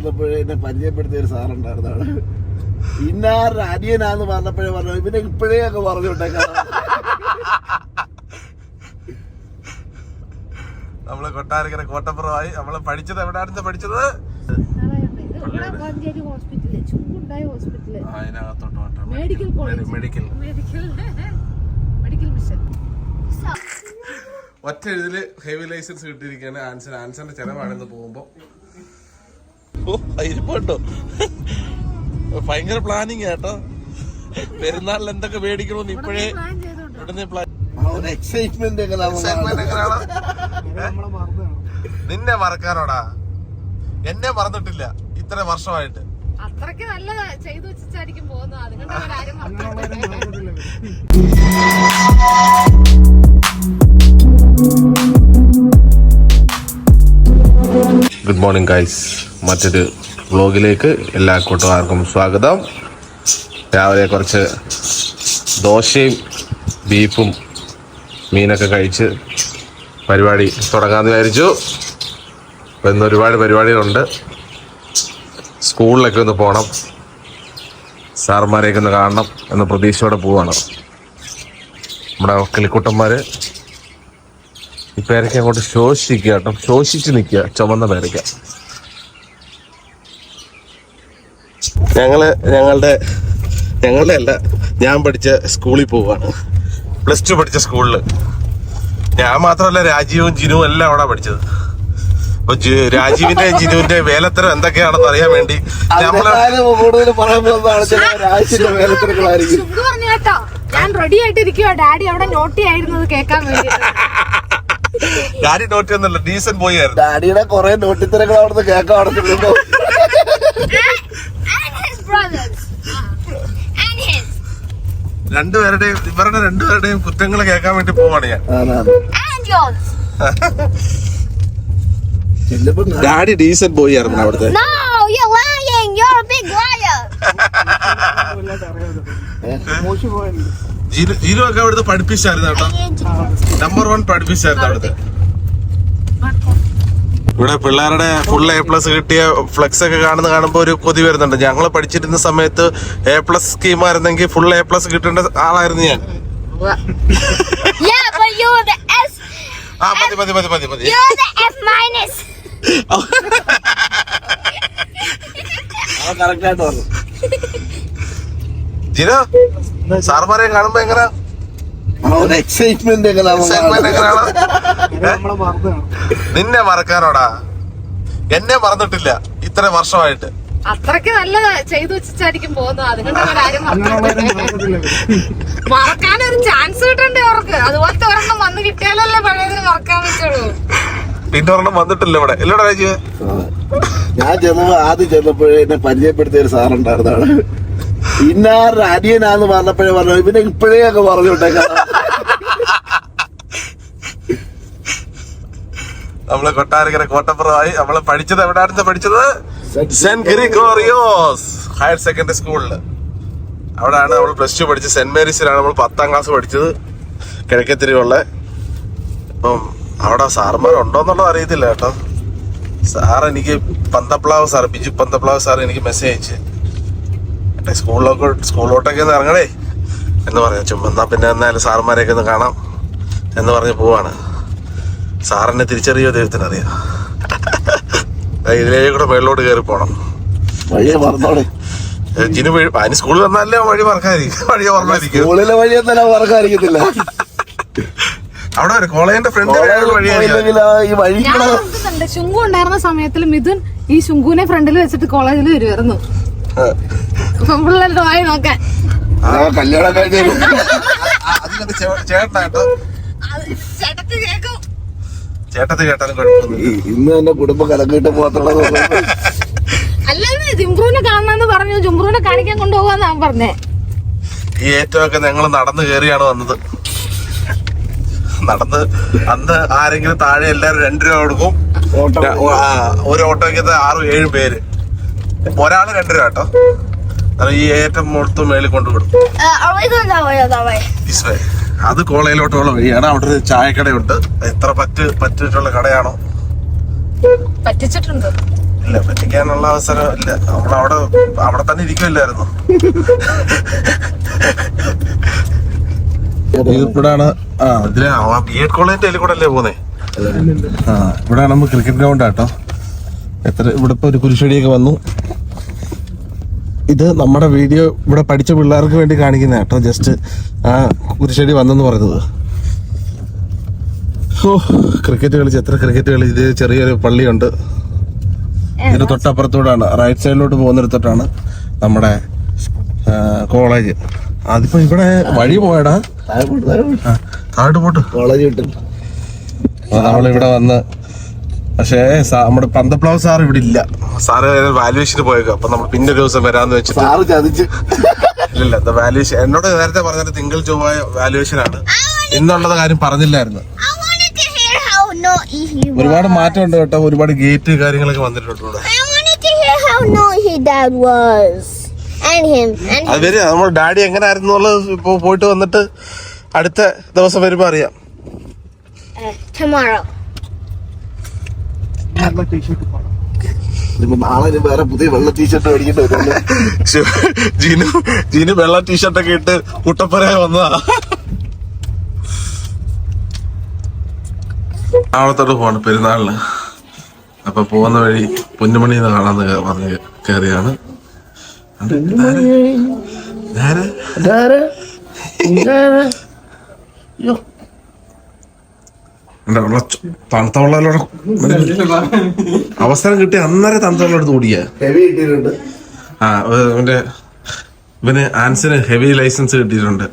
വന്നപ്പോഴേ എന്നെ പരിചയപ്പെടുത്തിയ ഒരു സാറുണ്ടായിരുന്നു അവിടെ. ഇന്നാരുടെ അടിയനാന്ന് പറഞ്ഞപ്പോഴേ പറഞ്ഞു ഇവനെ ഇപ്പോഴേ ഒക്കെ പറഞ്ഞോട്ടേക്കാ നമ്മൾ കൊട്ടാരക്കര കോട്ടപ്പുറമായി. നമ്മൾ പഠിച്ചത് എവിടെയായിരുന്നു പഠിച്ചത്? ഇവിടെ Manjeri hospital ചുങ്കുണ്ടായ hospital medical medical medical medical mission ഒറ്റ ഇതിൽ ഹെവി ലൈസൻസ് കിട്ടിയിരിക്കുകയാണ്. ആൻസർ ആൻസറിന്റെ ചെലവാണെന്ന് പോകുമ്പോ. ഇരിപ്പുണ്ടോ ഭയങ്കര പ്ലാനിങ് കേട്ടോ പെരുന്നാളിൽ എന്തൊക്കെ മേടിക്കണമെന്ന് ഇപ്പോഴേ പ്ലാൻ ചെയ്തോണ്ട്. ഇവിടുന്ന് പ്ലാൻ എക്സൈറ്റ്മെന്റ് നിന്നെ മറക്കാനോടാ? എന്നെ മറന്നിട്ടില്ല. ഇത്ര വർഷമായിട്ട്. അത്രയ്ക്ക് നല്ല ചെയ്തു വെച്ചിട്ടായിരിക്കും പോകുന്നത്. അതുകൊണ്ടാണ്. ഗുഡ് മോർണിംഗ് ഗൈസ് മറ്റൊരു വ്ലോഗിലേക്ക് എല്ലാ കൂട്ടുകാർക്കും സ്വാഗതം. രാവിലെ കുറച്ച് ദോശയും ബീഫും മീനൊക്കെ കഴിച്ച് പരിപാടി തുടങ്ങാമെന്ന് വിചാരിച്ചു. അപ്പോൾ ഇന്ന് ഒരുപാട് പരിപാടികളുണ്ട്. സ്കൂളിലൊക്കെ ഒന്ന് പോകണം സാർമാരെയൊക്കെ ഒന്ന് കാണണം എന്ന പ്രതീക്ഷയോടെ പോവാണ്. നമ്മുടെ കിളിക്കുട്ടന്മാർ ഈ പേരയ്ക്ക അങ്ങോട്ട് ശോഷിക്കുക കേട്ടോ. ശോഷിച്ച് നിൽക്കുക. ചുവന്ന പേരയ്ക്ക. ഞങ്ങൾ ഞങ്ങളുടെ ഞങ്ങളുടെ അല്ല ഞാൻ പഠിച്ച സ്കൂളിൽ പോവാണ്. പ്ലസ് ടു പഠിച്ച സ്കൂളിൽ ഞാൻ മാത്രമല്ല രാജീവും ജിനുവും എല്ലാം അവിടെ പഠിച്ചത്. അപ്പൊ രാജീവിന്റെ ജിനുവിന്റെ വേലത്തരം എന്തൊക്കെയാണെന്ന് അറിയാൻ വേണ്ടി നമ്മൾ ഞാൻ റെഡി ആയിട്ടിരിക്കുവാ. ഡാഡി അവിടെ നോട്ടി ആയിരുന്നത് കേൾക്കാൻ വേണ്ടി ഡാഡി നോട്ട് എന്നല്ല ഡീസൻ ബോയ് ആയിരുന്നു. ഡാഡിയുടെ കൊറേ നോട്ടിത്തരങ്ങൾ അവിടുന്ന് his. രണ്ടുപേരുടെയും ഇവരുടെ രണ്ടുപേരുടെയും കുറ്റങ്ങൾ കേൾക്കാൻ വേണ്ടി പോവാണ് ഞാൻ. ഡാഡി ഡീസൻ ബോയ് ആയിരുന്നു അവിടുത്തെ. മോശം you're ജീരു ഒക്കെ അവിടുത്തെ പഠിപ്പിച്ചായിരുന്നു കേട്ടോ. നമ്പർ വൺ പഠിപ്പിച്ചായിരുന്നു അവിടുത്തെ ഇവിടെ പിള്ളേരുടെ ഫുൾ എ പ്ലസ് കിട്ടിയ ഫ്ലെക്സ് ഒക്കെ കാണുന്ന കാണുമ്പോൾ ഒരു കൊതി വരുന്നുണ്ട്. ഞങ്ങൾ പഠിച്ചിരുന്ന സമയത്ത് എ പ്ലസ് സ്കീം ആയിരുന്നെങ്കിൽ ഫുൾ എ പ്ലസ് കിട്ടേണ്ട ആളായിരുന്നു ഞാൻ. ആ മതി മതി മതി മതി മതി. കറക്റ്റ് ആയിട്ട് ജിനു സാർമാരെ കാണുമ്പോ എങ്ങനെ? ഒരു എക്സൈറ്റ്മെന്റ്? നിന്നെ മറക്കാനോടാ? എന്നെ മറന്നിട്ടില്ല. ഇത്ര വർഷമായിട്ട്. അത്രയ്ക്ക് നല്ല ചെയ്തു വെച്ചായിരിക്കും പോകുന്നത്. അതുകൊണ്ട് മറന്നിട്ടില്ല. മറക്കാനൊരു ചാൻസ് കിട്ടണ്ടേ അവർക്ക്? അതുപോലത്തെ ഒരെണ്ണം വന്ന് കിട്ടിയാലല്ലേ പഴയതിന് മറക്കാൻ പറ്റുള്ളൂ. പിന്നെ ഒരെണ്ണം വന്നിട്ടില്ല ഇവിടെ. എല്ലോടാ ഞാൻ ചെന്നപ്പോ ആദ്യം ചെന്നപ്പോഴേ എന്നെ പരിചയപ്പെടുത്തിയ ഒരു സാറുണ്ടായിരുന്നാണ് ഇന്നാരുടെ അടിയനാന്ന് പറഞ്ഞപ്പോഴേ പറഞ്ഞു ഇവനെ ഇപ്പോഴേ ഒക്കെ പറഞ്ഞോട്ടേക്കാം നമ്മളെ കൊട്ടാരക്കര കോട്ടപ്പുറമായി. നമ്മൾ പഠിച്ചത് എവിടെയായിരുന്നു പഠിച്ചത്? സെന്റ് ഗ്രിഗോറിയോസ് ഹയർ സെക്കൻഡറി സ്കൂളിൽ അവിടെയാണ് നമ്മൾ പ്ലസ് ടു പഠിച്ചത്. സെന്റ് മേരീസിലാണ് നമ്മൾ പത്താം ക്ലാസ് പഠിച്ചത്. കിഴക്കത്തിരിയുള്ള. അപ്പം അവിടെ സാറന്മാർ ഉണ്ടോന്നുള്ളത് അറിയത്തില്ല കേട്ടോ. സാർ എനിക്ക് പന്തപ്ലാവ് സാർ ബിജു പന്തപ്ലാവ് സാർ എനിക്ക് മെസ്സേജ് അയച്ച്. എന്റെ സ്കൂളിലൊക്കെ സ്കൂളിലോട്ടൊക്കെ ഒന്ന് ഇറങ്ങണേ എന്ന് പറഞ്ഞു. ചുമ്മാ എന്നാൽ പിന്നെ എന്നാലും സാറന്മാരെയൊക്കെ ഒന്ന് കാണാം എന്ന് പറഞ്ഞ് പോവാണ്. സാറിനെ തിരിച്ചറിയോ ദൈവത്തിന് അറിയാം ഇതിലേ കൂടെ മേളിലോട്ട് കയറി പോണം. വഴിയെ ജിനു വഴി അതിന് സ്കൂളിൽ വന്നാലേ വഴി മറക്കാതിരിക്കും. വഴി മറക്കാതിരിക്കും സ്കൂളിലെ ഞാൻ മറക്കാതിരിക്കത്തില്ല. അവിടെ വരെ കോളേജിന്റെ ഫ്രണ്ട് വഴി ശുങ്കു ഉണ്ടായിരുന്ന സമയത്തിൽ മിഥുൻ ഈ ശുങ്കുവിനെ ഫ്രണ്ടിൽ വെച്ചിട്ട് കോളേജിൽ വരുമായിരുന്നു പിള്ളേരുടെ വായി നോക്കാൻ. ആ കല്യാണം കഴിഞ്ഞ അതിനകത്ത് ചേ- ചേട്ടത്തി കേക്കും. ചേട്ടത്തി കേട്ടാലും ഇന്ന് തന്നെ കുടുംബം കലക്കിട്ട് പോകത്തുള്ളത് അല്ലാതെ ജിംബ്രൂനെ കാണണമെന്ന് പറഞ്ഞു. ജിംബ്രൂനെ കാണിക്കാൻ കൊണ്ടുപോകാന്നാ ഞാൻ പറഞ്ഞേ. ഈ ഏറ്റമൊക്കെ ഞങ്ങൾ നടന്നു കയറിയാണ് വന്നത്. നടന്ന് അന്ന് ആരെങ്കിലും താഴെ എല്ലാരും രണ്ടു രൂപ കൊടുക്കും. ഓട്ടോ ഒരു ഓട്ടോയ്ക്കത്തെ ആറും ഏഴും പേര്. ഒരാൾ രണ്ടു രൂപ കേട്ടോ. ഈ ഏറ്റവും മൊത്തം മേളിൽ കൊണ്ടുവിടും? അത് കോളേജിലോട്ടുള്ള വഴിയാണ്. അവിടെ ഒരു ചായക്കടയുണ്ട്. എത്ര പറ്റ് പറ്റിട്ടുള്ള കടയാണോ? പറ്റിച്ചിട്ടുണ്ട്. ഇല്ല പറ്റിക്കാനുള്ള അവസരം ഇല്ല. നമ്മൾ അവിടെ അവിടെ തന്നെ ഇരിക്കുമല്ലായിരുന്നു ഇവിടാണ് ആ ഇതിലെ ബി എഡ് കോളേജിന്റെ അതിൽ കൂടെ അല്ലേ പോന്നെ ആ ഇവിടെ നമ്മൾ ക്രിക്കറ്റ് ഗ്രൗണ്ട് ആട്ടോ എത്ര ഇവിടെ ഇപ്പൊ ഒരു കുരിശടിയൊക്കെ വന്നു. ഇത് നമ്മുടെ വീഡിയോ ഇവിടെ പഠിച്ച പിള്ളേർക്ക് വേണ്ടി കാണിക്കുന്ന കേട്ടോ ജസ്റ്റ് ആ കുരിശടി വന്നെന്ന് പറഞ്ഞത് ഓ ക്രിക്കറ്റ് കളിച്ച് എത്ര ക്രിക്കറ്റ് കളി ഇത് ചെറിയൊരു പള്ളിയുണ്ട്. ഇതിന് തൊട്ടപ്പുറത്തൂടാണ് റൈറ്റ് സൈഡിലോട്ട് പോകുന്നിടത്തോട്ടാണ് നമ്മുടെ കോളേജ്. അതിപ്പോ ഇവിടെ വഴി പോയടാ. താഴോട്ട് പോട്ട്. കോളേജ് കിട്ടും നമ്മളിവിടെ വന്ന് പക്ഷേ നമ്മുടെ പന്തപ്ലാവ് സാർ ഇവിടെ ഇല്ല. സാറ് വാല്യുവേഷന് പോയേക്കും അപ്പൊ നമ്മൾ പിന്നെ ഒരു ദിവസം വരാന്ന് വെച്ചിട്ട് സാറ് ചതിച്ച്. ഇല്ല വാല്യുവേഷൻ എന്നോട് നേരത്തെ പറഞ്ഞത് തിങ്കൾ ചൊവ്വ വാല്യുവേഷൻ ആണ്. ഇന്നുള്ളത് കാര്യം പറഞ്ഞില്ലായിരുന്നു. ഒരുപാട് മാറ്റം മാറ്റമുണ്ട് കേട്ടോ. ഒരുപാട് ഗേറ്റ് കാര്യങ്ങളൊക്കെ വന്നിട്ടുണ്ട് ഇവിടെ. അത് വരിക നമ്മൾ ഡാഡി എങ്ങനെ ആയിരുന്നു ഇപ്പൊ പോയിട്ട് വന്നിട്ട് അടുത്ത ദിവസം വരുമ്പോ അറിയാം. Uh, ടീഷർട്ട് ഇനിയിപ്പോ നാളെ വേറെ പുതിയ വെള്ള ടീഷർട്ട് മേടിക്കേണ്ടി വരുമല്ലോ ജീനു ജീനു വെള്ള ടീഷർട്ടൊക്കെ ഇട്ട് കുട്ടപ്പനായി വന്നതാ. നാളത്തോട്ട് പോവാണ് പെരുന്നാളിന്. അപ്പൊ പോകുന്ന വഴി പൊന്നുമണി എന്ന് കാണാന്ന് പറഞ്ഞ് കയറിയാണ് തണുത്ത വെള്ളം അവസരം കിട്ടി അന്നേരം തണുത്ത വെള്ളം എടുത്ത് ഓടിയാ ഹെവി ആ അവന്റെ ഇവന്റെ ഇവന് ആൻസിന് ഹെവി ലൈസൻസ് കിട്ടിയിട്ടുണ്ട്.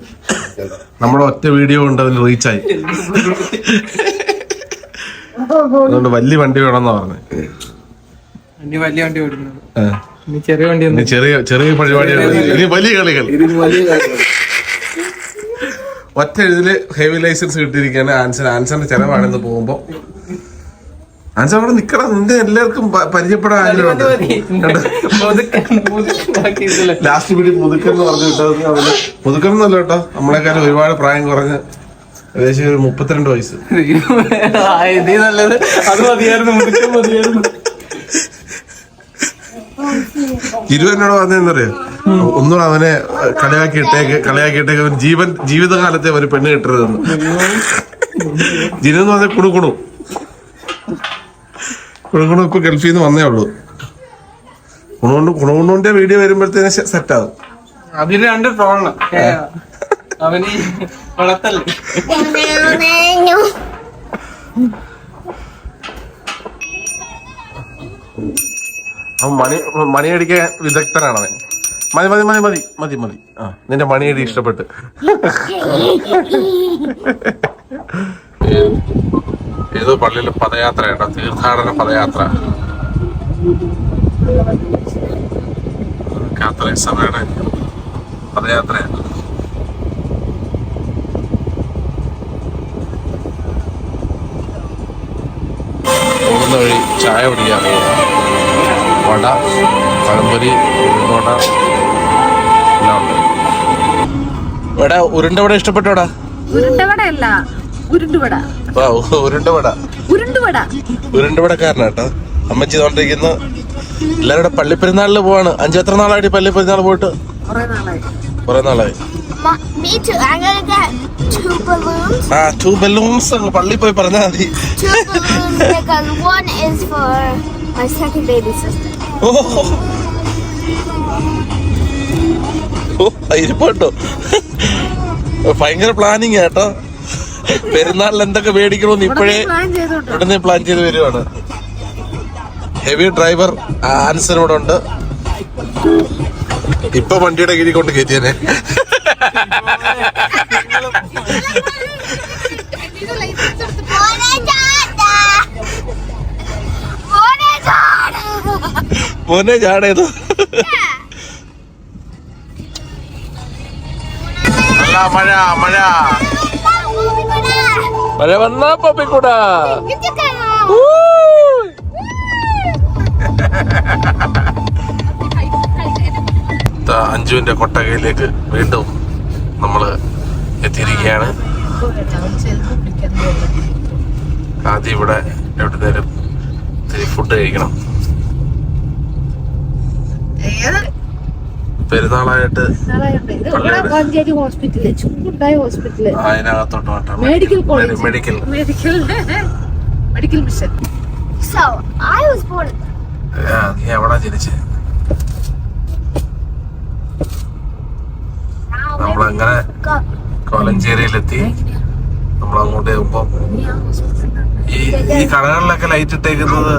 നമ്മുടെ ഒറ്റ വീഡിയോ ഉണ്ട് അവന് റീച്ചായി അതുകൊണ്ട് വലിയ വണ്ടി വേണമെന്നാ പറഞ്ഞു. വലിയ വണ്ടി ഓടുന്നത് ചെറിയ വണ്ടി ചെറിയ ചെറിയ പരിപാടിയാണ്. ഇനി വലിയ കളികൾ. ഇതിന് വലിയ കാര്യമാണ് ഒറ്റ ഇതിൽ ഹെവി ലൈസൻസ് കിട്ടിയിരിക്കുകയാണ് ആൻസർ. ആൻസറിന്റെ ചെലവാണെന്ന് പോകുമ്പോ. ആൻസർ അവിടെ നിക്കണം നിന്റെ എല്ലാവർക്കും പരിചയപ്പെടാൻ ആഗ്രഹമുണ്ട് ലാസ്റ്റ് പിടി മുതുക്കൻ എന്ന് പറഞ്ഞു കിട്ടാതെ അവന്. മുതുക്കൻ എന്നല്ല കേട്ടോ. നമ്മളെക്കാളും ഒരുപാട് പ്രായം കുറഞ്ഞ് ഏകദേശം ഒരു മുപ്പത്തിരണ്ട് വയസ്സ്. ഇരുപതിനോട് നല്ലത്. അത് മതിയായിരുന്നു. പറഞ്ഞെന്നറിയോ ഒന്നും അവനെ കളിയാക്കി ഇട്ടേക്ക് കളിയാക്കി ഇട്ടേക്ക്. അവൻ ജീവൻ ജീവിതകാലത്തെ ഒരു പെണ്ണ് കിട്ടരുതെന്ന്. ജിനു എന്ന് പറഞ്ഞ കുണുകുണു കുണുകുണു ഇപ്പൊ ഗൾഫിൽ നിന്ന് വന്നേ ഉള്ളൂ. കുണുകൊണ്ട് കുണുകുണുവിന്റെ വീഡിയോ വരുമ്പോഴത്തേന് സെറ്റ് ആകും അതിന് രണ്ട് ട്രോളാണ് അവന് വളർത്തല്ലേ മണി മണിയടിക്കാൻ വിദഗ്ധനാണ് അവൻ മതി മതി മതി മതി മതി മതി. ആ നിന്റെ മണിയടി ഇഷ്ടപ്പെട്ട്. ഏതോ പള്ളിയിലെ പദയാത്ര കേട്ടോ തീർത്ഥാടന പദയാത്ര. കാത്തലിക് സഭയുടെ പോകുന്ന വഴി ചായ കുടിക്കാൻ വട പഴംപൊരി ഉണ്ട് ഇവിടെ ഉരുണ്ടവട ഇഷ്ടപ്പെട്ടോടാ? ഉരുണ്ടവടയല്ല ഉരുണ്ടുവട വാ, ഉരുണ്ട വട. ഉരുണ്ടുവട ഉരുണ്ടവടക്കാരനാട്ടോ അമ്മച്ചി തോണ്ടിരിക്കുന്ന എല്ലാവരുടെ പള്ളിപ്പെരുന്നാളിൽ പോവാണ്. അഞ്ചു എത്ര നാളായിട്ട് പള്ളിപ്പെരുന്നാൾ പോയിട്ട്? കുറെ നാളായി. ആ ടു ബലൂൺസ് പള്ളിയിൽ പോയി പറഞ്ഞാൽ മതി. ഓ. ഓ ഇരിപ്പുണ്ടോ ഭയങ്കര പ്ലാനിങ് കേട്ടോ. പെരുന്നാളിൽ എന്തൊക്കെ മേടിക്കണമെന്ന് ഇപ്പോഴേ ഉടനെ പ്ലാൻ ചെയ്ത് വരുവാണ്. ഹെവി ഡ്രൈവർ ആൻസർ ഇവിടെ ഉണ്ട്. ഇപ്പൊ വണ്ടിയുടെ കീഴിൽ കൊണ്ട് കയറ്റിയനെ. മോനെ ചാടേതോ മഴ മഴ മഴ. വന്നാ പപ്പിക്കൂട. അഞ്ജുവിന്റെ കൊട്ടകയിലേക്ക് വീണ്ടും നമ്മൾ എത്തിയിരിക്കുകയാണ്. ആദ്യം ഇവിടെ എവിടെ നേരം ഫുഡ് കഴിക്കണം. പെരുന്നാളായിട്ട് മഞ്ചേരി ഹോസ്പിറ്റൽ ചൂടുണ്ടായ ഹോസ്പിറ്റൽ. അതിനകത്തോട്ട് medical college medical medical medical mission So, I was born. ആ, നീ എവിടാ ജനിച്ചേ? നമ്മളങ്ങനെ കൊലഞ്ചേരിയിലെത്തി. നമ്മൾ അങ്ങോട്ട് പോകുമ്പോ ഈ ഈ കടകളിലൊക്കെ ലൈറ്റ് ഇട്ടേക്കുന്നത്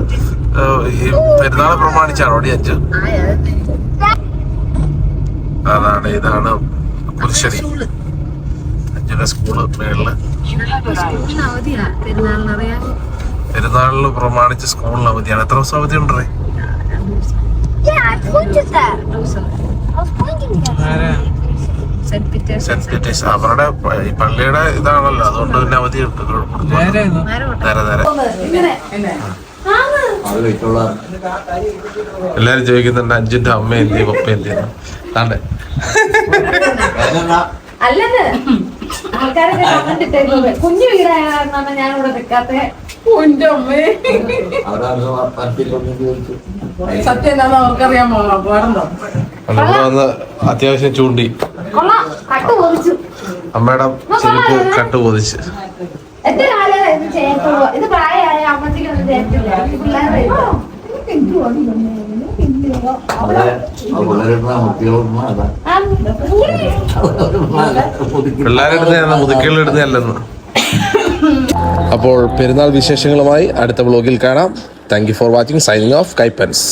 ഈ പെരുന്നാളെ പ്രമാണിച്ചാണോ? അഞ്ച് അതാണ് ഇതാണ് പുരുഷരി അഞ്ചര സ്കൂൾ മേളിൽ. പെരുന്നാളിൽ പെരുന്നാളിന് പ്രമാണിച്ച് സ്കൂളിന് അവധിയാണ്. എത്ര ദിവസം അവധി ഉണ്ടേ അവരുടെ ഈ പള്ളിയുടെ ഇതാണല്ലോ. അതുകൊണ്ട് പിന്നെ അവധി ഉണ്ട് നേരെ നേരെ എല്ലാരും ചോദിക്കുന്നുണ്ട് അഞ്ചിന്റെ അമ്മ എന്തി പപ്പ എന്തി ചെയ്യുന്നു അല്ലെന്ന്. ആൾക്കാരൊക്കെ കുഞ്ഞു ഞാൻ ഇവിടെ നിൽക്കാത്ത സത്യം അവർക്കറിയാമോ വേറെന്തോ? അത്യാവശ്യം ചൂണ്ടി. കൊള്ളാം. കട്ട് പൊതിച്ചു. അമ്മയുടെ ചെരുപ്പ് കട്ട് പൊതിച്ച്. ഇത് അപ്പോൾ പെരുന്നാൾ വിശേഷങ്ങളുമായി അടുത്ത ബ്ലോഗിൽ കാണാം. Thank you for watching signing off കൈപ്പൻസ്